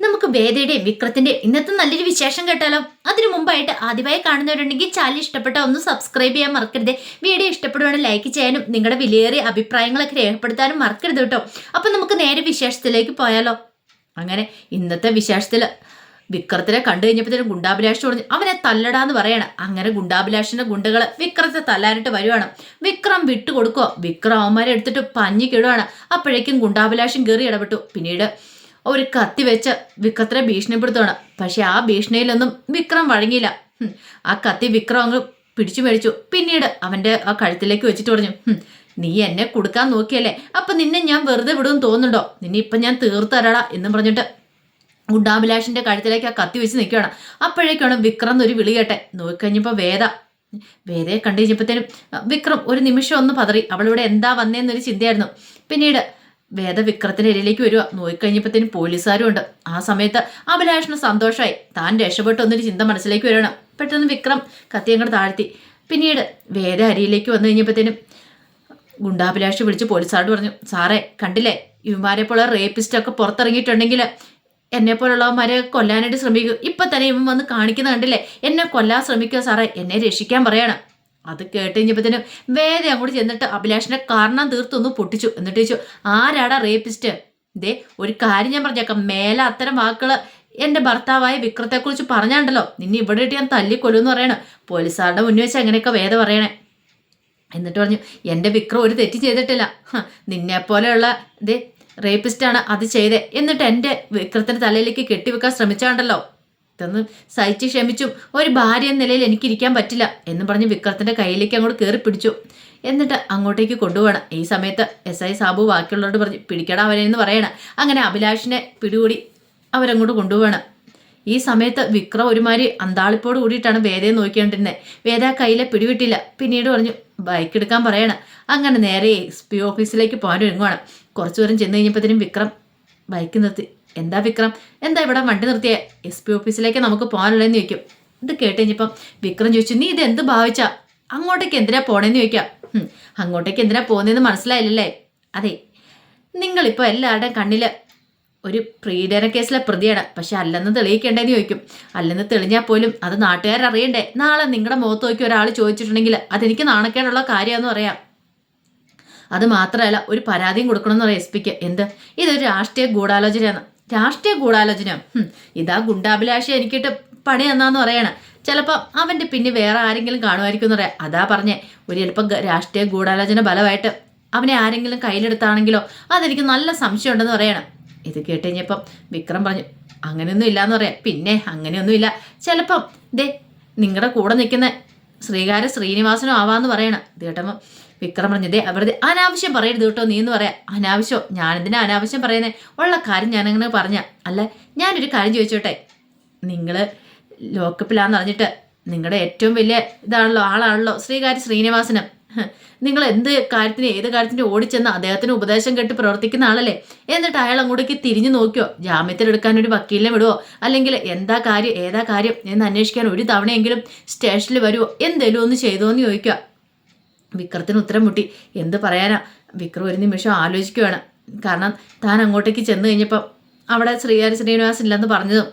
നമുക്ക് വേദയുടെയും വിക്രത്തിന്റെ ഇന്നത്തെ നല്ലൊരു വിശേഷം കേട്ടാലോ? അതിനു മുമ്പായിട്ട് ആദ്യമായി കാണുന്നവരുണ്ടെങ്കിൽ ചാനൽ ഇഷ്ടപ്പെട്ട ഒന്ന് സബ്സ്ക്രൈബ് ചെയ്യാൻ മറക്കരുത്. വീഡിയോ ഇഷ്ടപ്പെടുവാണെങ്കിൽ ലൈക്ക് ചെയ്യാനും നിങ്ങളുടെ വിലയേറിയ അഭിപ്രായങ്ങളൊക്കെ രേഖപ്പെടുത്താനും മറക്കരുത് കേട്ടോ. അപ്പൊ നമുക്ക് നേരെ വിശേഷത്തിലേക്ക് പോയാലോ? അങ്ങനെ ഇന്നത്തെ വിശേഷത്തിൽ വിക്രത്തിനെ കണ്ടു കഴിഞ്ഞപ്പോഴത്തേനും ഗുണ്ടാഭിലാഷ് പറഞ്ഞു അവനെ തല്ലടാന്ന് പറയണം. അങ്ങനെ ഗുണ്ടാഭിലാഷിന്റെ ഗുണ്ടകൾ വിക്രത്തെ തല്ലാനിട്ട് വരുവാണ്. വിക്രം വിട്ടുകൊടുക്കുക വിക്രം അവന്മാരെ എടുത്തിട്ട് പഞ്ഞി കിടുവാണ് അപ്പോഴേക്കും ഗുണ്ടാഭിലാഷും കയറി ഇടപെട്ടു. പിന്നീട് ഒരു കത്തി വെച്ച് വിക്രത്തിനെ ഭീഷണിപ്പെടുത്തുകയാണ് പക്ഷെ ആ ഭീഷണിയിലൊന്നും വിക്രം വഴങ്ങിയില്ല. ആ കത്തി വിക്രം അങ്ങ് പിടിച്ചു മേടിച്ചു. പിന്നീട് അവന്റെ ആ കഴുത്തിലേക്ക് വെച്ചിട്ട് പറഞ്ഞു നീ എന്നെ കൊടുക്കാൻ നോക്കിയല്ലേ? അപ്പൊ നിന്നെ ഞാൻ വെറുതെ വിടുമെന്ന് തോന്നുന്നുണ്ടോ? നിന്നെ ഇപ്പൊ ഞാൻ തീർത്തരടാ എന്ന് പറഞ്ഞിട്ട് ഗുണ്ടാഭിലാഷിന്റെ കഴുത്തിലേക്ക് ആ കത്തി വെച്ച് നിൽക്കുകയാണ്. അപ്പോഴേക്കാണ് വിക്രം എന്നൊരു വിളി കേട്ടെ. നോക്കിക്കഴിഞ്ഞപ്പോൾ വേദ വേദയെ കണ്ടു കഴിഞ്ഞപ്പോഴത്തേനും വിക്രം ഒരു നിമിഷം ഒന്ന് പതറി. അവളിവിടെ എന്താ വന്നേന്നൊരു ചിന്തയായിരുന്നു. പിന്നീട് വേദ വിക്രത്തിന്റെ ഇടയിലേക്ക് വരിക. നോക്കിക്കഴിഞ്ഞപ്പോഴത്തേനും പോലീസുകാരും ഉണ്ട് ആ സമയത്ത് അഭിലാഷിന് സന്തോഷമായി താൻ രക്ഷപ്പെട്ടു എന്നൊരു ചിന്ത മനസ്സിലേക്ക് വരണം പെട്ടെന്ന് വിക്രം കത്തിയങ്ങോട്ട് താഴ്ത്തി. പിന്നീട് വേദ അരിയിലേക്ക് വന്നു കഴിഞ്ഞപ്പോഴത്തേനും ഗുണ്ടാഭിലാഷ് വിളിച്ച് പോലീസുകാരോട് പറഞ്ഞു സാറേ കണ്ടില്ലേ? ഇവന്മാരെ പോലെ റേപ്പിസ്റ്റ് ഒക്കെ പുറത്തിറങ്ങിയിട്ടുണ്ടെങ്കിൽ എന്നെ പോലുള്ളവന്മാരെ കൊല്ലാനായിട്ട് ശ്രമിക്കും. ഇപ്പം തന്നെ ഇവൻ വന്ന് കാണിക്കുന്ന കണ്ടില്ലേ? എന്നെ കൊല്ലാൻ ശ്രമിക്കുക സാറേ. എന്നെ രക്ഷിക്കാൻ പറയാണ്. അത് കേട്ട് കഴിഞ്ഞപ്പോഴത്തേനും വേദ അങ്ങോട്ട് ചെന്നിട്ട് അഭിലാഷിനെ കാരണം തീർത്തൊന്ന് പൊട്ടിച്ചു. എന്നിട്ട് ചോദിച്ചു ആരാടാ റേപ്പിസ്റ്റ്? ദേ ഒരു കാര്യം ഞാൻ പറഞ്ഞേക്കാം. മേലെ അത്തരം വാക്കുകൾ എന്റെ ഭർത്താവായ വിക്രത്തെക്കുറിച്ച് പറഞ്ഞാണ്ടല്ലോ. നിന്നെ ഇവിടെ ഇട്ട് ഞാൻ തല്ലിക്കൊല്ലുമെന്ന് പറയണം. പോലീസുകാരുടെ മുന്നിൽ വെച്ച് അങ്ങനെയൊക്കെ വേദ പറയണേ. എന്നിട്ട് പറഞ്ഞു എന്റെ വിക്രം ഒരു തെറ്റ് ചെയ്തിട്ടില്ല. നിന്നെപ്പോലെയുള്ള ദേ റേപ്പിസ്റ്റാണ് അത് ചെയ്തേ. എന്നിട്ട് എന്റെ വിക്രത്തിന്റെ തലയിലേക്ക് കെട്ടിവെക്കാൻ ശ്രമിച്ചാണ്ടല്ലോ. ഇതൊന്ന് സഹിച്ച് ക്ഷമിച്ചും. ഒരു ഭാര്യ എന്ന നിലയിൽ എനിക്ക് ഇരിക്കാൻ പറ്റില്ല എന്ന് പറഞ്ഞ് വിക്രത്തിന്റെ കയ്യിലേക്ക് അങ്ങോട്ട് കയറി പിടിച്ചു. എന്നിട്ട് അങ്ങോട്ടേക്ക് കൊണ്ടുപോകണം. ഈ സമയത്ത് എസ് ഐ സാബു ബാക്കിയുള്ളവരോട് പറഞ്ഞു പിടിക്കടാ അവനെ എന്ന് പറയണം. അങ്ങനെ അഭിലാഷിനെ പിടികൂടി അവരങ്ങോട്ട് കൊണ്ടുപോകണം. ഈ സമയത്ത് വിക്രം ഒരുമാതിരി അന്താളിപ്പോട് കൂടിയിട്ടാണ് വേദയെ നോക്കിക്കൊണ്ടിരുന്നത്. വേദ കയ്യിലെ പിടിവിട്ടില്ല. പിന്നീട് പറഞ്ഞു ബൈക്ക് എടുക്കാൻ പറയണം. അങ്ങനെ നേരെ എസ് പി ഓഫീസിലേക്ക് പോകാൻ ഒരുങ്ങുവാണ്. കുറച്ചു ദൂരം ചെന്ന് കഴിഞ്ഞപ്പോഴത്തേനും വിക്രം ബൈക്ക് നിർത്തി. എന്താ വിക്രം? എന്താ ഇവിടെ വണ്ടി നിർത്തിയേ? എസ് പി ഓഫീസിലേക്ക് നമുക്ക് പോകാനുള്ളതെന്ന് ചോദിക്കും. ഇത് കേട്ട് വിക്രം ചോദിച്ചു നീ ഇത് എന്ത് ഭാവിച്ചാ? അങ്ങോട്ടേക്ക് എന്തിനാ പോണേന്ന് ചോദിക്കാം. അങ്ങോട്ടേക്ക് എന്തിനാ പോകുന്നതെന്ന് മനസ്സിലായില്ലല്ലേ? അതെ നിങ്ങളിപ്പോൾ എല്ലാവരുടെയും കണ്ണിൽ ഒരു പ്രീഡന കേസിലെ പ്രതിയാണ്. പക്ഷെ അല്ലെന്ന് തെളിയിക്കേണ്ടതെന്ന് ചോദിക്കും. അല്ലെന്ന് തെളിഞ്ഞാൽ പോലും അത് നാട്ടുകാരറിയണ്ടേ? നാളെ നിങ്ങളുടെ മുഖത്ത് നോക്കി ഒരാൾ ചോദിച്ചിട്ടുണ്ടെങ്കിൽ അതെനിക്ക് നാണക്കേടുള്ള കാര്യമെന്ന് പറയാം. അത് മാത്രമല്ല ഒരു പരാതിയും കൊടുക്കണമെന്ന് പറയാം എസ് പിക്ക് എന്ത്? ഇതൊരു രാഷ്ട്രീയ ഗൂഢാലോചനയാണ്. രാഷ്ട്രീയ ഗൂഢാലോചന ഇതാ ഗുണ്ടാഭിലാഷി എനിക്കിട്ട് പണി തന്നാന്ന് പറയണ. ചിലപ്പോൾ അവന്റെ പിന്നെ വേറെ ആരെങ്കിലും കാണുമായിരിക്കും എന്ന് പറയാം. അതാ പറഞ്ഞേ ഒരു ചിലപ്പോൾ രാഷ്ട്രീയ ഗൂഢാലോചന ബലമായിട്ട് അവനെ ആരെങ്കിലും കയ്യിലെടുത്താണെങ്കിലോ അതെനിക്ക് നല്ല സംശയമുണ്ടെന്ന് പറയണം. ഇത് കേട്ട് കഴിഞ്ഞപ്പം വിക്രം പറഞ്ഞു അങ്ങനെയൊന്നും ഇല്ലാന്ന് പറയാം. പിന്നെ അങ്ങനെയൊന്നും ഇല്ല. ചിലപ്പം ദേ നിങ്ങളുടെ കൂടെ നിൽക്കുന്ന ശ്രീകാര്യ ശ്രീനിവാസനും ആവാന്ന് പറയണം. ഇത് കേട്ടപ്പം വിക്രം പറഞ്ഞതേ വെറുതെ അനാവശ്യം പറയരുത് കേട്ടോ നീ എന്ന് പറയാം. അനാവശ്യം? ഞാനെന്തിനാ അനാവശ്യം പറയുന്നത് ഉള്ള കാര്യം ഞാനങ്ങനെ പറഞ്ഞ. അല്ല ഞാനൊരു കാര്യം ചോദിച്ചോട്ടെ? നിങ്ങൾ ലോക്കപ്പിലാന്ന് അറിഞ്ഞിട്ട് നിങ്ങളുടെ ഏറ്റവും വലിയ ഇതാണല്ലോ ആളാണല്ലോ ശ്രീകാര്യ ശ്രീനിവാസനം. നിങ്ങൾ എന്ത് കാര്യത്തിന് ഏത് കാര്യത്തിന് ഓടിച്ചെന്ന് അദ്ദേഹത്തിന് ഉപദേശം കേട്ട് പ്രവർത്തിക്കുന്ന ആളല്ലേ? എന്നിട്ട് അയാൾ അങ്ങോട്ടേക്ക് തിരിഞ്ഞു നോക്കിയോ ജാമ്യത്തിലെടുക്കാൻ ഒരു വക്കീലിനെ വിടുവോ? അല്ലെങ്കിൽ എന്താ കാര്യം ഏതാ കാര്യം എന്ന് അന്വേഷിക്കാൻ ഒരു തവണയെങ്കിലും സ്റ്റേഷനിൽ വരുമോ എന്തേലും ഒന്ന് ചെയ്തോ എന്ന് ചോദിക്കുക വിക്രത്തിന് ഉത്തരം മുട്ടി. എന്ത് പറയാനാ? വിക്രം ഒരു നിമിഷം ആലോചിക്കുകയാണ് കാരണം താൻ അങ്ങോട്ടേക്ക് ചെന്ന് കഴിഞ്ഞപ്പം അവിടെ ശ്രീഹാരി ശ്രീനിവാസൻ ഇല്ലെന്ന് പറഞ്ഞതും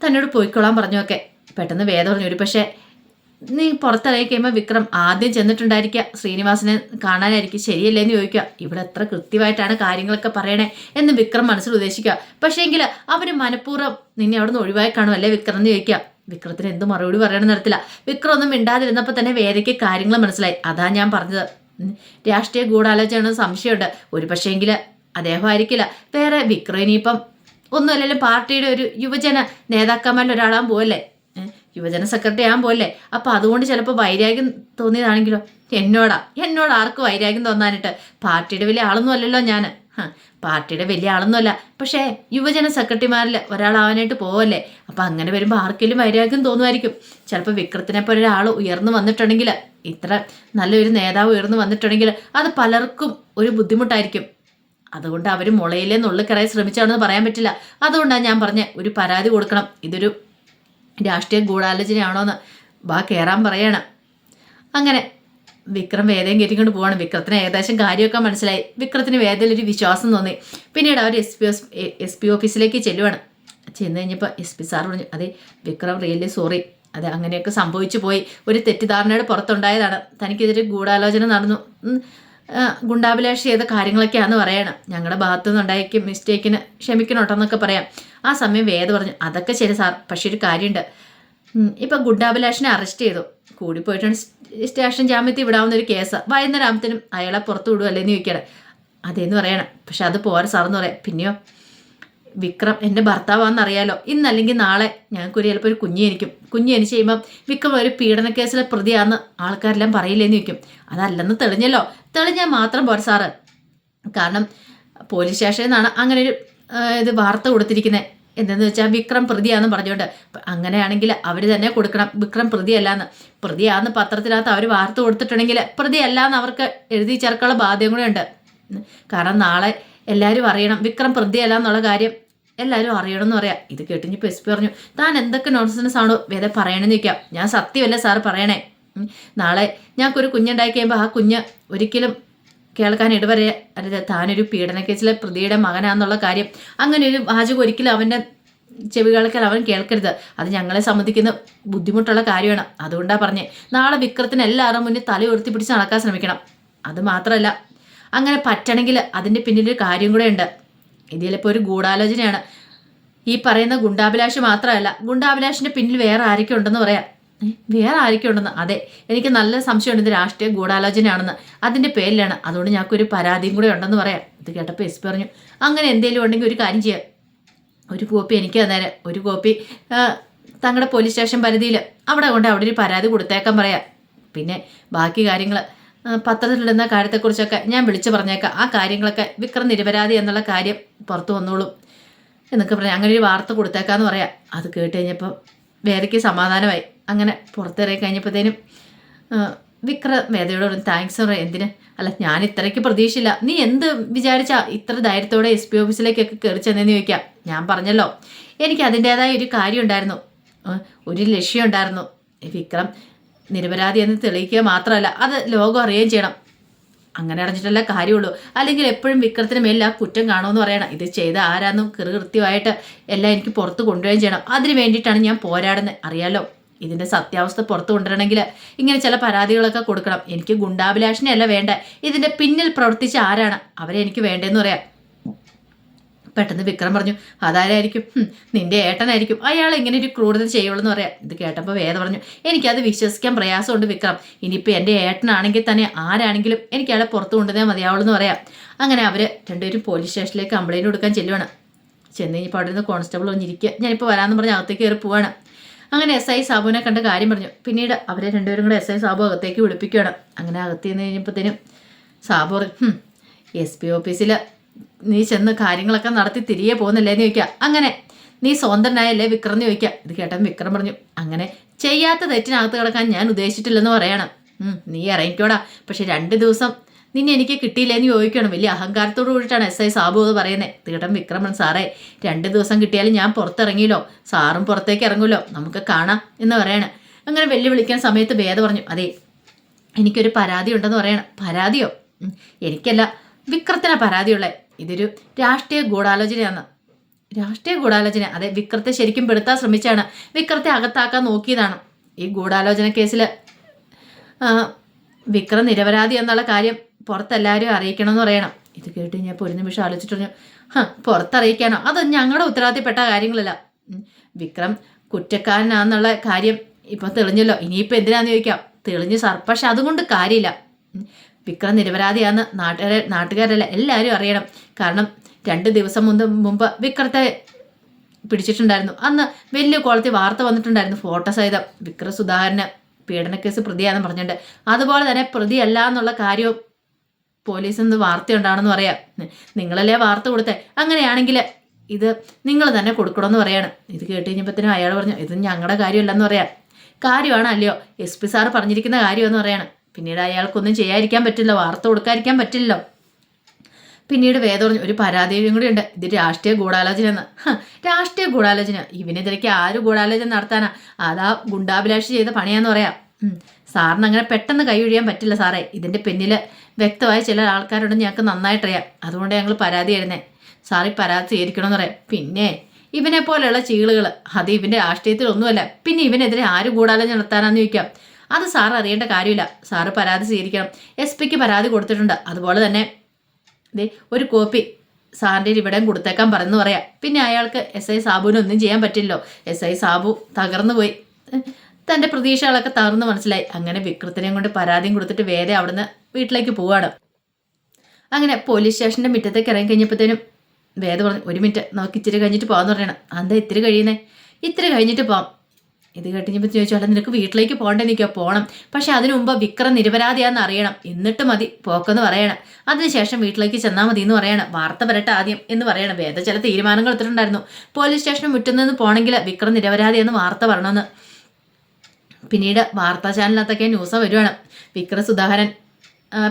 തന്നോട് പോയിക്കൊള്ളാൻ പറഞ്ഞൊക്കെ പെട്ടെന്ന് വേദം പറഞ്ഞു ഒരു പക്ഷേ നീ പുറത്തിറങ്ങി കഴിയുമ്പോൾ വിക്രം ആദ്യം ചെന്നിട്ടുണ്ടായിരിക്കുക ശ്രീനിവാസനെ കാണാനായിരിക്കും. ശരിയല്ലേ എന്ന് ചോദിക്കുക ഇവിടെ എത്ര കൃത്യമായിട്ടാണ് കാര്യങ്ങളൊക്കെ പറയണേ എന്ന് വിക്രം മനസ്സിൽ ഉദ്ദേശിക്കുക പക്ഷേ പക്ഷേങ്കിൽ അവന് മനഃപൂർവം നിന്നെ അവിടെ നിന്ന് ഒഴിവായി കാണുമല്ലേ വിക്രം എന്ന് ചോദിക്കുക വിക്രത്തിന് എന്ത് മറുപടി പറയണം നടത്തില്ല വിക്രം ഒന്നും മിണ്ടാതിരുന്നപ്പോൾ തന്നെ വേദയ്ക്ക് കാര്യങ്ങൾ മനസ്സിലായി. അതാ ഞാൻ പറഞ്ഞത്. രാഷ്ട്രീയ ഗൂഢാലോചന സംശയമുണ്ട്. ഒരു പക്ഷേങ്കിൽ അദ്ദേഹം ആയിരിക്കില്ല വേറെ വിക്രം ഇനിയിപ്പം ഒന്നുമല്ലല്ലോ പാർട്ടിയുടെ ഒരു യുവജന നേതാക്കന്മാരിൽ ഒരാളാൻ പോവല്ലേ? യുവജന സെക്രട്ടറി ആകാൻ പോവല്ലേ? അപ്പോൾ അതുകൊണ്ട് ചിലപ്പോൾ വൈരാഗ്യം തോന്നിയതാണെങ്കിലോ? എന്നോടാ എന്നോട് ആർക്ക് വൈരാഗ്യം തോന്നാനിട്ട്. പാർട്ടിയുടെ വലിയ ആളൊന്നും അല്ലല്ലോ ഞാൻ പാർട്ടിയുടെ വലിയ ആളൊന്നുമല്ല. പക്ഷേ യുവജന സെക്രട്ടറിമാരിൽ ഒരാളാവാനായിട്ട് പോവല്ലേ? അപ്പം അങ്ങനെ വരുമ്പോൾ ആർക്കെങ്കിലും വൈരാഗ്യം തോന്നുമായിരിക്കും. ചിലപ്പോൾ വിക്രത്തിനെ പോലെ ഒരാൾ ഉയർന്നു വന്നിട്ടുണ്ടെങ്കിൽ ഇത്ര നല്ലൊരു നേതാവ് ഉയർന്നു വന്നിട്ടുണ്ടെങ്കിൽ അത് പലർക്കും ഒരു ബുദ്ധിമുട്ടായിരിക്കും. അതുകൊണ്ട് അവർ മുളയിലെ നുള്ളിക്കറായി ശ്രമിച്ചാണെന്ന് പറയാൻ പറ്റില്ല. അതുകൊണ്ടാണ് ഞാൻ പറഞ്ഞ ഒരു പരാതി കൊടുക്കണം. ഇതൊരു രാഷ്ട്രീയ ഗൂഢാലോചനയാണോന്ന്. വാ കയറാൻ പറയണം. അങ്ങനെ വിക്രം വേദയും കയറ്റിക്കൊണ്ട് പോവാണ്. വിക്രത്തിന് ഏകദേശം കാര്യമൊക്കെ മനസ്സിലായി. വിക്രത്തിന് വേദയിൽ ഒരു വിശ്വാസം തോന്നി. പിന്നീട് അവർ എസ് പി എസ് പി ഓഫീസിലേക്ക് ചെല്ലുവാണ്. ചെന്ന് കഴിഞ്ഞപ്പോൾ എസ് പി സാർ പറഞ്ഞു അതെ വിക്രം റിയലി സോറി അതെ അങ്ങനെയൊക്കെ സംഭവിച്ചു പോയി. ഒരു തെറ്റിദ്ധാരണയുടെ പുറത്തുണ്ടായതാണ്. തനിക്കെതിരെ ഗൂഢാലോചന നടന്നു. ഗുണ്ടാഭിലാഷ് ചെയ്ത കാര്യങ്ങളൊക്കെയാണെന്ന് പറയണം. ഞങ്ങളുടെ ഭാഗത്തു നിന്നുണ്ടായിരിക്കും മിസ്റ്റേക്കിന് ക്ഷമിക്കണം കേട്ടോ എന്നൊക്കെ പറയാം. ആ സമയം വേദ പറഞ്ഞു അതൊക്കെ ശരി സാർ പക്ഷെ ഒരു കാര്യമുണ്ട് ഇപ്പൊ ഗുണ്ടാഭിലാഷിനെ അറസ്റ്റ് ചെയ്തു. കൂടി പോയിട്ടാണ് സ്റ്റേഷൻ ജാമ്യത്തിൽ വിടാവുന്ന ഒരു കേസ് വൈകുന്നേരം ആകുമ്പത്തേനും അയാളെ പുറത്തു വിടുമല്ലേന്ന് ചോദിക്കണം അതേന്ന് പറയണം. പക്ഷെ അത് പോരാ സാറെന്ന് പറയാം. പിന്നെയോ? വിക്രം എന്റെ ഭർത്താവാണെന്നറിയാലോ. ഇന്നല്ലെങ്കിൽ നാളെ ഞങ്ങൾക്കൊരു ചിലപ്പോൾ ഒരു കുഞ്ഞ് എനിക്കും കുഞ്ഞ് ജനിച്ച് കഴിയുമ്പം വിക്രം ഒരു പീഡന കേസിലെ പ്രതിയാണെന്ന് ആൾക്കാരെല്ലാം പറയില്ലേന്ന് ചോദിക്കും. അതല്ലെന്ന് തെളിഞ്ഞല്ലോ. തെളിഞ്ഞാൽ മാത്രം പോരാ സാറ് കാരണം പോലീസ് സ്റ്റേഷനിൽ നിന്നാണ് അങ്ങനെ ഒരു ഇത് വാർത്ത കൊടുത്തിരിക്കുന്നത് എന്തെന്ന് വെച്ചാൽ വിക്രം പ്രതിയാന്ന് പറഞ്ഞുകൊണ്ട് അങ്ങനെയാണെങ്കിൽ അവർ തന്നെ കൊടുക്കണം. വിക്രം പ്രതിയല്ലാന്ന്. പ്രതിയാന്ന് പത്രത്തിനകത്ത് അവർ വാർത്ത കൊടുത്തിട്ടുണ്ടെങ്കിൽ പ്രതിയല്ലാന്ന് അവർക്ക് എഴുതി ചേർക്കാനുള്ള ബാധ്യം കൂടെ ഉണ്ട്. കാരണം നാളെ എല്ലാവരും അറിയണം. വിക്രം പ്രതിയല്ല എന്നുള്ള കാര്യം എല്ലാവരും അറിയണം എന്ന് പറയാം. ഇത് കേട്ടിഞ്ഞപ്പോൾ എസ് പി പറഞ്ഞു താൻ എന്തൊക്കെ നോൺസെൻസ് ആണോ? വേദ പറയണമെന്ന് ചോദിക്കാം. ഞാൻ സത്യമല്ലേ സാർ പറയണേ. നാളെ ഞങ്ങൾക്കൊരു കുഞ്ഞുണ്ടായി കഴിയുമ്പോൾ ആ കുഞ്ഞ് ഒരിക്കലും കേൾക്കാൻ ഇടവരെ അല്ല താനൊരു പീഡനക്കേസിലെ പ്രതിയുടെ മകനാന്നുള്ള കാര്യം. അങ്ങനെ ഒരു വാചകം ഒരിക്കലും അവന്റെ ചെവികൾക്കൽ അവൻ കേൾക്കരുത്. അത് ഞങ്ങളെ സംബന്ധിക്കുന്ന ബുദ്ധിമുട്ടുള്ള കാര്യമാണ്. അതുകൊണ്ടാണ് പറഞ്ഞേ. നാളെ വിക്രത്തിന് എല്ലാവരും മുന്നിൽ തല ഉയർത്തി പിടിച്ച് നടക്കാൻ ശ്രമിക്കണം. അത് മാത്രമല്ല അങ്ങനെ പറ്റണമെങ്കിൽ അതിന്റെ പിന്നിലൊരു കാര്യം കൂടെ ഉണ്ട്. ഇതിലിപ്പോൾ ഒരു ഗൂഢാലോചനയാണ്. ഈ പറയുന്ന ഗുണ്ടാഭിലാഷ് മാത്രമല്ല ഗുണ്ടാഭിലാഷിന്റെ പിന്നിൽ വേറെ ആരൊക്കെ ഉണ്ടെന്ന് പറയാം. വേറെ ആരൊക്കെ ഉണ്ടെന്ന് അതെ എനിക്ക് നല്ല സംശയമുണ്ട്. ഇത് രാഷ്ട്രീയ ഗൂഢാലോചനയാണെന്ന്. അതിന്റെ പേരിലാണ്. അതുകൊണ്ട് ഞങ്ങൾക്കൊരു പരാതിയും കൂടെ ഉണ്ടെന്ന് പറയാം. ഇത് കേട്ടപ്പോൾ എസ് പറഞ്ഞു അങ്ങനെ എന്തെങ്കിലും ഉണ്ടെങ്കിൽ ഒരു കാര്യം ചെയ്യാം. ഒരു കോപ്പി എനിക്ക് തന്നേരം. ഒരു കോപ്പി തങ്ങളുടെ പോലീസ് സ്റ്റേഷൻ പരിധിയിൽ അവിടെ കൊണ്ട് അവിടെ ഒരു പരാതി കൊടുത്തേക്കാൻ പറയാം. പിന്നെ ബാക്കി കാര്യങ്ങൾ പത്രത്തിലിടുന്ന കാര്യത്തെക്കുറിച്ചൊക്കെ ഞാൻ വിളിച്ചു പറഞ്ഞേക്കാം. ആ കാര്യങ്ങളൊക്കെ വിക്രം നിരപരാധി എന്നുള്ള കാര്യം പുറത്തു വന്നോളും. എന്നൊക്കെ പറയാം അങ്ങനെ ഒരു വാർത്ത കൊടുത്തേക്കാന്ന് പറയാം. അത് കേട്ട് കഴിഞ്ഞപ്പോൾ വേദയ്ക്ക് സമാധാനമായി. അങ്ങനെ പുറത്തിറങ്ങി കഴിഞ്ഞപ്പോഴത്തേനും വിക്രം വേദയോട് താങ്ക്സ് പറയാം എന്തിന്? അല്ല ഞാൻ ഇത്രയ്ക്ക് പ്രതീക്ഷയില്ല നീ എന്ത് വിചാരിച്ചാ ഇത്ര ധൈര്യത്തോടെ എസ് പി ഓഫീസിലേക്കൊക്കെ കയറി ചെന്നെന്ന് ചോദിക്കാം. ഞാൻ പറഞ്ഞല്ലോ എനിക്ക് അതിന്റേതായ ഒരു കാര്യം ഉണ്ടായിരുന്നു ഒരു ലക്ഷ്യം ഉണ്ടായിരുന്നു വിക്രം നിരപരാധി എന്ന് തെളിയിക്കുക മാത്രമല്ല അത് ലോകം അറിയുകയും ചെയ്യണം. അങ്ങനെ അടഞ്ഞിട്ടല്ല കാര്യമുള്ളൂ. അല്ലെങ്കിൽ എപ്പോഴും വിക്രത്തിന് മേലിൽ ആ കുറ്റം കാണുമെന്ന് പറയണം. ഇത് ചെയ്ത ആരാന്നും കൃത്യമായിട്ട് എല്ലാം എനിക്ക് പുറത്ത് കൊണ്ടുവരികയും ചെയ്യണം. അതിന് വേണ്ടിയിട്ടാണ് ഞാൻ പോരാടുന്നത്. അറിയാലോ? ഇതിന്റെ സത്യാവസ്ഥ പുറത്ത് കൊണ്ടുവരണമെങ്കിൽ ഇങ്ങനെ ചില പരാതികളൊക്കെ കൊടുക്കണം. എനിക്ക് ഗുണ്ടാഭിലാഷിനെയല്ല വേണ്ട ഇതിന്റെ പിന്നിൽ പ്രവർത്തിച്ച ആരാണ്? അവരെ എനിക്ക് വേണ്ടതെന്ന് പറയാം. പെട്ടെന്ന് വിക്രം പറഞ്ഞു അതാരായിരിക്കും? നിന്റെ ഏട്ടനായിരിക്കും. അയാൾ ഇങ്ങനെ ഒരു ക്രൂരത ചെയ്യുള്ളൂ എന്ന് പറയാം. ഇത് കേട്ടപ്പോൾ വേദ പറഞ്ഞു എനിക്കത് വിശ്വസിക്കാൻ പ്രയാസമുണ്ട് വിക്രം. ഇനിയിപ്പോൾ എന്റെ ഏട്ടനാണെങ്കിൽ തന്നെ ആരാണെങ്കിലും എനിക്ക് അയാളെ പുറത്ത് കൊണ്ടുവന്നേ മതിയാവുള്ളൂ എന്ന് പറയാം. അങ്ങനെ അവർ രണ്ടുപേരും പോലീസ് സ്റ്റേഷനിലേക്ക് കംപ്ലൈന്റ് കൊടുക്കാൻ ചെല്ലുവാണ്. ചെന്ന് കഴിഞ്ഞപ്പോൾ അവിടെ നിന്ന് കോൺസ്റ്റബിൾ ഒന്നിരിക്കുക ഞാനിപ്പോൾ വരാമെന്ന് പറഞ്ഞ് അകത്തേക്ക് കയറി പോവാണ്. അങ്ങനെ എസ് ഐ സാബുവിനെ കണ്ട കാര്യം പറഞ്ഞു. പിന്നീട് അവരെ രണ്ടുപേരും കൂടെ എസ് ഐ സാബു അകത്തേക്ക് വിളിപ്പിക്കുകയാണ്. അങ്ങനെ അകത്ത് നിന്ന് കഴിഞ്ഞപ്പോഴത്തേനും സാബു എസ് പി ഓഫീസിൽ നീ ചെന്ന് കാര്യങ്ങളൊക്കെ നടത്തി തിരികെ പോകുന്നില്ലേ എന്ന് ചോദിക്കുക. അങ്ങനെ നീ സ്വതന്ത്രനായല്ലേ വിക്രം എന്ന് ചോദിക്കുക. ഇത് കേട്ടൻ വിക്രം പറഞ്ഞു അങ്ങനെ ചെയ്യാത്ത തെറ്റിനകത്ത് കിടക്കാൻ ഞാൻ ഉദ്ദേശിച്ചിട്ടില്ലെന്ന് പറയണം. നീ ഇറങ്ങിക്കോടാ. പക്ഷെ രണ്ട് ദിവസം നിന്നെ എനിക്ക് കിട്ടിയില്ലേന്ന് ചോദിക്കണം. വലിയ അഹങ്കാരത്തോട് കൂടിയിട്ടാണ് എസ് ഐ സാബു അത് പറയുന്നത് തീട്ടം വിക്രമൻ സാറേ രണ്ട് ദിവസം കിട്ടിയാലും ഞാൻ പുറത്തിറങ്ങിയല്ലോ. സാറും പുറത്തേക്ക് ഇറങ്ങുമല്ലോ. നമുക്ക് കാണാം എന്ന് പറയണം. അങ്ങനെ വെല്ലുവിളിക്കാൻ സമയത്ത് ഭേദ പറഞ്ഞു അതെ എനിക്കൊരു പരാതി ഉണ്ടെന്ന് പറയണം. പരാതിയോ? എനിക്കല്ല. വിക്രത്തിനാ പരാതിയുള്ള ഇതൊരു രാഷ്ട്രീയ ഗൂഢാലോചനയാണ്. രാഷ്ട്രീയ ഗൂഢാലോചന അതെ വിക്രത്തെ ശരിക്കും പെടുത്താൻ ശ്രമിച്ചാണ് വിക്രത്തെ അകത്താക്കാൻ നോക്കിയതാണ് ഈ ഗൂഢാലോചന കേസിൽ വിക്രം നിരപരാധി എന്നുള്ള കാര്യം പുറത്തെല്ലാവരും അറിയിക്കണമെന്ന് പറയണം. ഇത് കേട്ട് കഴിഞ്ഞപ്പോൾ ഒരു നിമിഷം ആലോചിച്ചിട്ട് പറഞ്ഞു ഹ പുറത്തറിയിക്കാനോ? അത് ഞങ്ങളുടെ ഉത്തരവാദിത്തപ്പെട്ട കാര്യങ്ങളല്ല. വിക്രം കുറ്റക്കാരനാന്നുള്ള കാര്യം ഇപ്പം തെളിഞ്ഞല്ലോ. ഇനിയിപ്പോൾ എന്തിനാന്ന് ചോദിക്കാം? തെളിഞ്ഞ് സർ പക്ഷെ അതുകൊണ്ട് കാര്യമില്ല. വിക്രം നിരപരാധിയാന്ന് നാട്ടുകാരെ നാട്ടുകാരല്ല എല്ലാവരും അറിയണം. കാരണം രണ്ട് ദിവസം മുമ്പ് മുമ്പ് വിക്രത്തെ പിടിച്ചിട്ടുണ്ടായിരുന്നു. അന്ന് വലിയ കോളത്തിൽ വാർത്ത വന്നിട്ടുണ്ടായിരുന്നു ഫോട്ടോ സഹിതം. വിക്ര സുധാകരന് പീഡനക്കേസ് പ്രതിയാണെന്ന് പറഞ്ഞിട്ടുണ്ട്. അതുപോലെ തന്നെ പ്രതിയല്ല എന്നുള്ള കാര്യവും പോലീസിൽ നിന്ന് വാർത്തയുണ്ടാണെന്ന് പറയാം. നിങ്ങളല്ലേ വാർത്ത കൊടുത്തേ? അങ്ങനെയാണെങ്കിൽ ഇത് നിങ്ങൾ തന്നെ കൊടുക്കണമെന്ന് പറയാണ്. ഇത് കേട്ട് കഴിഞ്ഞപ്പോഴത്തേനും അയാൾ പറഞ്ഞു ഇത് ഞങ്ങളുടെ കാര്യമല്ലെന്ന് പറയാം. കാര്യമാണ്? അല്ലയോ? എസ് പി സാറ് പറഞ്ഞിരിക്കുന്ന കാര്യമെന്ന് പറയാണ്. പിന്നീട് അയാൾക്കൊന്നും ചെയ്യാതിരിക്കാൻ പറ്റില്ല വാർത്ത കൊടുക്കാതിരിക്കാൻ പറ്റില്ല. പിന്നീട് വേദം പറഞ്ഞു ഒരു പരാതിയും കൂടി ഉണ്ട്. ഇത് രാഷ്ട്രീയ ഗൂഢാലോചന എന്ന് രാഷ്ട്രീയ ഗൂഢാലോചന ഇവനെതിരേക്ക് ആര് ഗൂഢാലോചന നടത്താനാ? അതാ ഗുണ്ടാഭിലാഷി ചെയ്ത പണിയാന്ന് പറയാം. സാറിന് അങ്ങനെ പെട്ടെന്ന് കൈ ഒഴിയാൻ പറ്റില്ല സാറേ. ഇതിന്റെ പിന്നിൽ വ്യക്തമായ ചില ആൾക്കാരുണ്ടെന്ന് ഞങ്ങൾക്ക് നന്നായിട്ടറിയാം. അതുകൊണ്ട് ഞങ്ങൾ പരാതി സാർ ഈ പരാതി സ്വീകരിക്കണമെന്ന് പറയാം. പിന്നെ ഇവനെ പോലെയുള്ള ചീളുകൾ അത് ഇവന്റെ രാഷ്ട്രീയത്തിലൊന്നുമല്ല. പിന്നെ ഇവനെതിരെ ആര് കൂടാതെ നടത്താനാന്ന് ചോദിക്കാം. അത് സാർ അറിയേണ്ട കാര്യമില്ല. സാറ് പരാതി സ്വീകരിക്കണം. എസ് പിക്ക് പരാതി കൊടുത്തിട്ടുണ്ട്. അതുപോലെ തന്നെ ദേ ഒരു കോപ്പി സാറിന്റെ ഇവിടെയും കൊടുത്തേക്കാൻ പറഞ്ഞു പറയാം. പിന്നെ അയാൾക്ക് എസ് ഐ സാബുവിന് ഒന്നും ചെയ്യാൻ പറ്റില്ലല്ലോ. എസ് ഐ സാബു തകർന്നു പോയി. തന്റെ പ്രതീക്ഷകളൊക്കെ തകർന്നു മനസ്സിലായി. അങ്ങനെ വിക്രത്തിനെയും കൊണ്ട് പരാതിയും കൊടുത്തിട്ട് വേറെ അവിടുന്ന് വീട്ടിലേക്ക് പോവാണ്. അങ്ങനെ പോലീസ് സ്റ്റേഷന്റെ മുറ്റത്തേക്ക് ഇറങ്ങി കഴിഞ്ഞപ്പോഴത്തേനും വേദ പറഞ്ഞു ഒരു മിനിറ്റ് നമുക്ക് ഇച്ചിരി കഴിഞ്ഞിട്ട് പോകാമെന്ന് പറയണം. എന്താ ഇത്തിരി കഴിയുന്നേ? ഇത്തിരി കഴിഞ്ഞിട്ട് പോവാം. ഇത് കേട്ടിഞ്ഞപ്പോൾ ചോദിച്ചു അല്ല നിനക്ക് വീട്ടിലേക്ക് പോകണ്ടേ? നിൽക്കുക പോകണം പക്ഷെ അതിനു മുമ്പ് വിക്രം നിരപരാധിയാന്ന് അറിയണം. എന്നിട്ട് മതി പോക്കെന്ന് പറയണം. അതിനുശേഷം വീട്ടിലേക്ക് ചെന്നാൽ മതി എന്ന് പറയണം. വാർത്ത വരട്ടെ ആദ്യം എന്ന് പറയണം. വേദ ചില തീരുമാനങ്ങൾ എടുത്തിട്ടുണ്ടായിരുന്നു. പോലീസ് സ്റ്റേഷൻ മുറ്റുന്നതെന്ന് പോകണമെങ്കിൽ വിക്രം നിരപരാധിയെന്ന് വാർത്ത പറയണമെന്ന് പിന്നീട് വാർത്താ ചാനലിനകത്തൊക്കെ ന്യൂസ് വരുവാണ്. വിക്രം സുധാകരൻ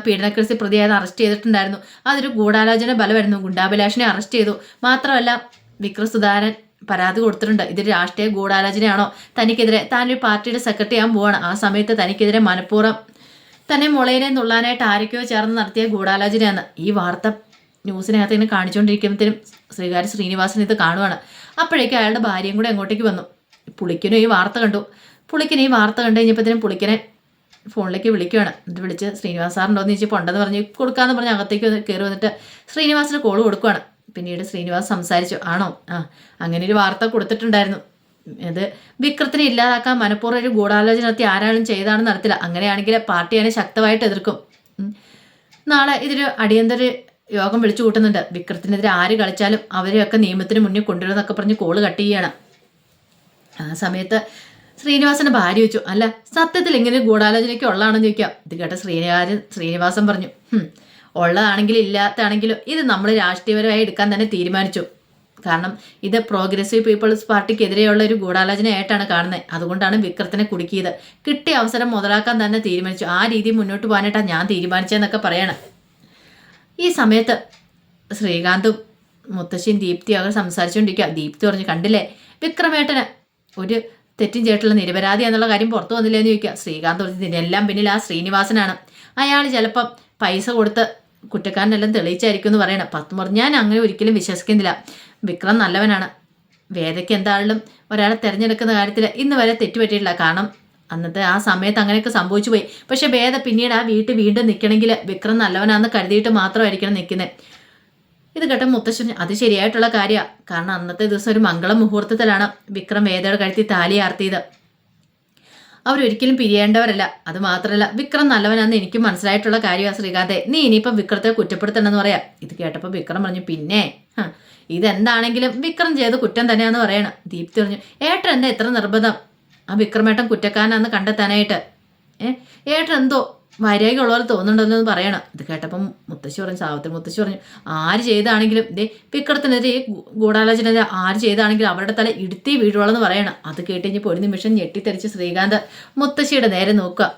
പീഡനക്കേസിൽ പ്രതിയായത് അറസ്റ്റ് ചെയ്തിട്ടുണ്ടായിരുന്നു. അതൊരു ഗൂഢാലോചന ബലമായിരുന്നു. ഗുണ്ടാഭിലാഷിനെ അറസ്റ്റ് ചെയ്തു. മാത്രമല്ല വിക്രം സുധാകരൻ പരാതി കൊടുത്തിട്ടുണ്ട്. ഇതൊരു രാഷ്ട്രീയ ഗൂഢാലോചനയാണോ? തനിക്കെതിരെ താനൊരു പാർട്ടിയുടെ സെക്രട്ടറി ആകാൻ പോവാണ്. ആ സമയത്ത് തനിക്കെതിരെ മനഃപൂർവം തന്നെ മുളയിനെ നുള്ളാനായിട്ട് ആരൊക്കെയോ ചേർന്ന് നടത്തിയ ഗൂഢാലോചനയാണ്. ഈ വാർത്ത ന്യൂസിനകത്ത് ഇങ്ങനെ കാണിച്ചുകൊണ്ടിരിക്കുമ്പോഴത്തേനും ശ്രീകാര്യ ശ്രീനിവാസൻ ഇത് കാണുവാണ്. അപ്പോഴേക്കും അയാളുടെ ഭാര്യയും കൂടെ അങ്ങോട്ടേക്ക് വന്നു. പുളിക്കനും ഈ വാർത്ത കണ്ടു. പുളിക്കന് ഈ വാർത്ത കണ്ടു കഴിഞ്ഞപ്പോഴത്തേനും പുളിക്കനെ ഫോണിലേക്ക് വിളിക്കുകയാണ് എന്നിട്ട് വിളിച്ച് ശ്രീനിവാസ് സാറിന്റെ ഒന്ന് ചോദിച്ചപ്പോൾ ഉണ്ടെന്ന് പറഞ്ഞ് കൊടുക്കാമെന്ന് പറഞ്ഞ് അകത്തേക്ക് കയറി വന്നിട്ട് ശ്രീനിവാസിന് കോൾ കൊടുക്കുകയാണ് പിന്നീട് ശ്രീനിവാസ് സംസാരിച്ചു ആണോ? ആ അങ്ങനെ ഒരു വാർത്ത കൊടുത്തിട്ടുണ്ടായിരുന്നു. അത് വിക്രത്തിനെ ഇല്ലാതാക്കാൻ മനഃപൂർവം ഒരു ഗൂഢാലോചന നടത്തി ആരാളും ചെയ്താണെന്ന് നടത്തില്ല അങ്ങനെയാണെങ്കിൽ പാർട്ടി അതിനെ ശക്തമായിട്ട് എതിർക്കും. നാളെ ഇതൊരു അടിയന്തര യോഗം വിളിച്ചു കൂട്ടുന്നുണ്ട്. വിക്രത്തിനെതിരെ ആര് കളിച്ചാലും അവരെയൊക്കെ നിയമത്തിന് മുന്നിൽ കൊണ്ടുവരുമെന്നൊക്കെ പറഞ്ഞ് കോൾ കട്ട് ചെയ്യണം ആ സമയത്ത് ശ്രീനിവാസന്റെ ഭാര്യ ചോദിച്ചു അല്ല സത്യത്തിൽ ഇങ്ങനെ ഗൂഢാലോചനയ്ക്ക് ഉള്ളതാണെന്ന് ചോദിക്കാം. ഇത് കേട്ട ശ്രീനിവാസൻ ശ്രീനിവാസൻ പറഞ്ഞു "ഹും, ഉള്ളതാണെങ്കിലും ഇല്ലാത്തതാണെങ്കിലും ഇത് നമ്മൾ രാഷ്ട്രീയപരമായി എടുക്കാൻ തന്നെ തീരുമാനിച്ചു. കാരണം ഇത് പ്രോഗ്രസീവ് പീപ്പിൾസ് പാർട്ടിക്കെതിരെയുള്ള ഒരു ഗൂഢാലോചനയായിട്ടാണ് കാണുന്നത്. അതുകൊണ്ടാണ് വിക്രത്തിനെ കുടുക്കിയത്. കിട്ടിയ അവസരം മുതലാക്കാൻ തന്നെ തീരുമാനിച്ചു. ആ രീതി മുന്നോട്ട് പോകാനായിട്ടാണ് ഞാൻ തീരുമാനിച്ചതെന്നൊക്കെ പറയണം. ഈ സമയത്ത് ശ്രീകാന്തും മുത്തശ്ശിയും ദീപ്തി അവർ സംസാരിച്ചുകൊണ്ടിരിക്കുക. ദീപ്തി പറഞ്ഞു കണ്ടില്ലേ? വിക്രമേട്ടന് ഒരു തെറ്റും ചെയ്തിട്ടുള്ള നിരപരാധി എന്നുള്ള കാര്യം പുറത്തു വന്നില്ലെന്ന് ചോദിക്കുക. ശ്രീകാന്ത് പറഞ്ഞു ഇതിനെല്ലാം പിന്നിൽ ആ ശ്രീനിവാസനാണ്. അയാൾ ചിലപ്പം പൈസ കൊടുത്ത് കുറ്റക്കാരനെല്ലാം തെളിയിച്ചായിരിക്കും എന്ന് പറയണം പറഞ്ഞു ഞാൻ അങ്ങനെ ഒരിക്കലും വിശ്വസിക്കുന്നില്ല. വിക്രം നല്ലവനാണ്. വേദയ്ക്ക് എന്താണെങ്കിലും ഒരാളെ തിരഞ്ഞെടുക്കുന്ന കാര്യത്തിൽ ഇന്ന് വരെ തെറ്റുപറ്റിയിട്ടില്ല. കാരണം അന്നത്തെ ആ സമയത്ത് അങ്ങനെയൊക്കെ സംഭവിച്ചു പോയി. പക്ഷെ വേദ പിന്നീട് ആ വീട്ടിൽ വീണ്ടും നിൽക്കണമെങ്കിൽ വിക്രം നല്ലവനാന്ന് കരുതിയിട്ട് മാത്രമായിരിക്കണം നിൽക്കുന്നത് ഇത് കേട്ട മുത്തശ്ശൻ അത് ശരിയായിട്ടുള്ള കാര്യമാണ് കാരണം അന്നത്തെ ദിവസം ഒരു മംഗളം മുഹൂർത്തത്തിലാണ് വിക്രം വേദയുടെ കഴുത്തി താലി ആർത്തിയത്. അവരൊരിക്കലും പിരിയേണ്ടവരല്ല. അത് മാത്രമല്ല വിക്രം നല്ലവനാന്ന് എനിക്ക് മനസ്സിലായിട്ടുള്ള കാര്യമാണ് ശ്രീകാന്തെ. നീ ഇനിയിപ്പം വിക്രത്തെ കുറ്റപ്പെടുത്തണമെന്ന് പറയാം. ഇത് കേട്ടപ്പോൾ വിക്രം പറഞ്ഞു പിന്നെ? ഇതെന്താണെങ്കിലും വിക്രം ചെയ്ത് കുറ്റം തന്നെയാന്ന് പറയണം. ദീപ്തി പറഞ്ഞു ഏട്ടൻ എന്താ എത്ര നിർബന്ധം? ആ വിക്രമേട്ടൻ കുറ്റക്കാരനാന്ന് കണ്ടെത്താനായിട്ട്. ഏ ഏട്ടൻ എന്തോ വൈരാഗ്യമുള്ളവർ തോന്നുന്നുണ്ടെന്ന് പറയണം. ഇത് കേട്ടപ്പം മുത്തശ്ശി പറഞ്ഞു സാവത്തിൽ മുത്തശ്ശി പറഞ്ഞു ആര് ചെയ്താണെങ്കിലും ഇതേ പിക്കടത്തിനെതിരെ ഗൂഢാലോചന ആര് ചെയ്താണെങ്കിലും അവരുടെ തല ഇടുത്തി വീഴുവളെന്ന് പറയണം. അത് കേട്ട് ഒരു നിമിഷം ഞെട്ടിത്തെറിച്ച് ശ്രീകാന്ത് മുത്തശ്ശിയുടെ നേരെ നോക്കുക.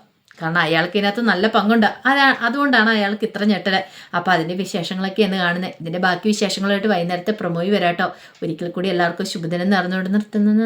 കാരണം അയാൾക്ക് ഇതിനകത്ത് നല്ല പങ്കുണ്ട്. അതാ അതുകൊണ്ടാണ് അയാൾക്ക് ഇത്ര ഞെട്ടൽ. അപ്പോൾ അതിന്റെ വിശേഷങ്ങളൊക്കെ എന്ന് കാണുന്നത് ഇതിന്റെ ബാക്കി വിശേഷങ്ങളായിട്ട് വൈകുന്നേരത്തെ പ്രൊമോയി വരാട്ടോ. ഒരിക്കൽ കൂടി എല്ലാവർക്കും ശുഭദിനം നിറഞ്ഞുകൊണ്ട് നിർത്തുന്നത്